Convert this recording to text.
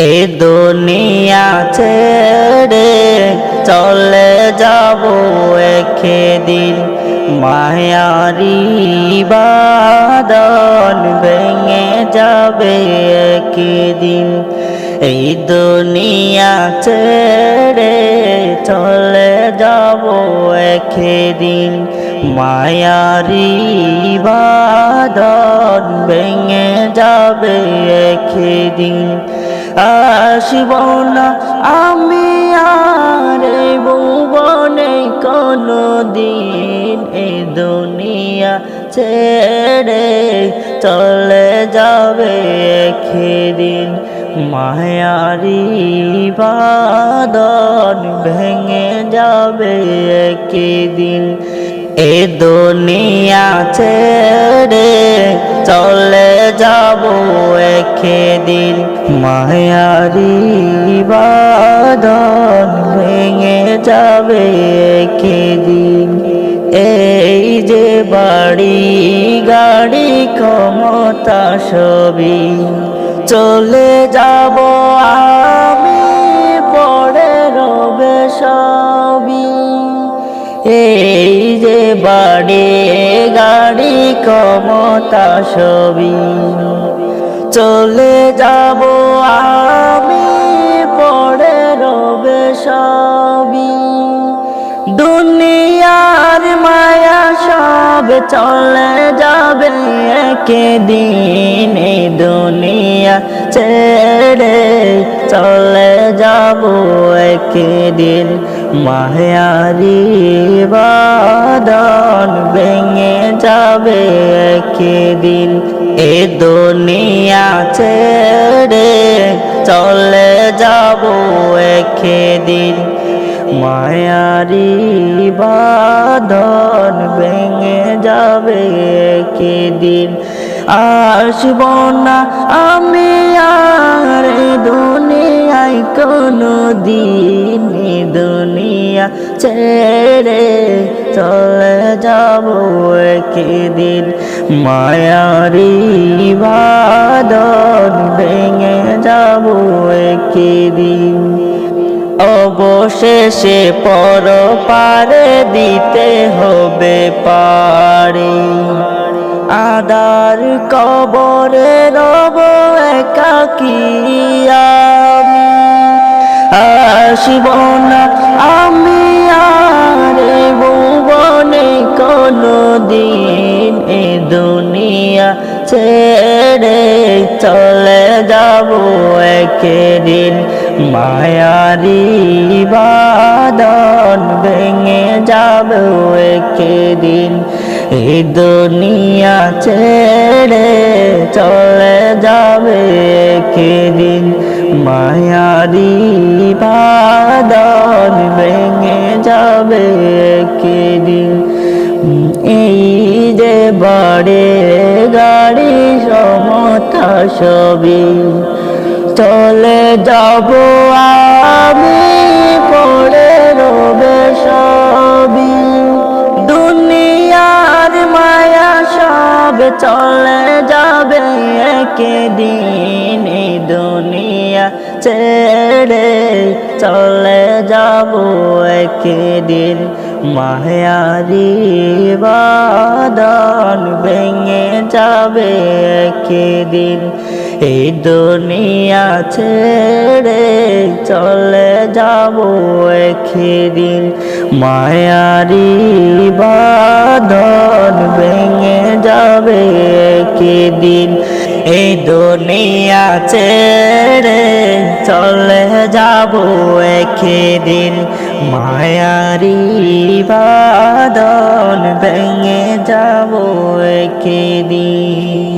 এ দুনিয়া ছেড়ে চলে যাব একদিন। মায়ারি বাদন ভেঙে যাবে একদিন। এই দুনিয়া ছেড়ে চলে যাব একদিন। মায়ারি বাদন ভেঙে যাবে একদিন। আসব না। আমি আর ভুবনে কোনো দিন এই দুনিয়া ছেড়ে চলে যাবে একদিন। মায়ারি বাদন ভেঙে যাবে একদিন। এ দুনিয়া ছেড়ে চলে যাব একদিন মায়ারি বাদন ভেঙে যাবে একদিন। এই যে বাড়ি গাড়ি ক্ষমতা সবই চলে যাব আমি পড়ে রবে সবই। এই যে বাড়ি গাড়ি ক্ষমতা সবই চলে যাব আমি পড়ে রবে সবই। দুনিয়ার মায়া সব চলে যাবে একদিন এই দুনিয়া ছেড়ে চলে যাব একদিন। মায়ারি বাদন ভেঙে যাবে একদিন। এ দুনিয়া ছেড়ে চলে যাব একদিন। মায়ারি বাদন ভেঙে যাবে একদিন। আসব না আমি আর দুনিয়ায় কোনো দিন দুনিয়া ছেড়ে চলে যাব একদিন। মায়ারি বাদন ভেঙে যাব একদিন। অবশেষে পর পারে দিতে হবে পারে। আদার কবরে রব একাকি আমি। না আমি আর ভুবনে কোনো দিন এ দুনিয়া ছেড়ে চলে যাব একদিন। মায়ারি বাদন ভেঙে যাব একদিন। এই দুনিয়া ছেড়ে চলে যাবে একদিন। মায়ারি বাদন ভেঙে যাবে একদিন। এই যে বাড়ে গাড়ি সমতা সবই চলে যাব আমি পড়ে রবে সবই। দুনিয়ার মায়া সব চলে যাবে একদিন এই দুনিয়া ছেড়ে চলে যাব একদিন। মায়ারি বাদন ভেঙে যাবে একদিন। এই দুনিয়া ছেড়ে চলে যাব একদিন। মায়ারি বাদন ভেঙে যাবে একদিন। এই দুনিয়া ছেড়ে চলে যাব একদিন। মায়ারি বাদন ভেঙে যাব একদিন।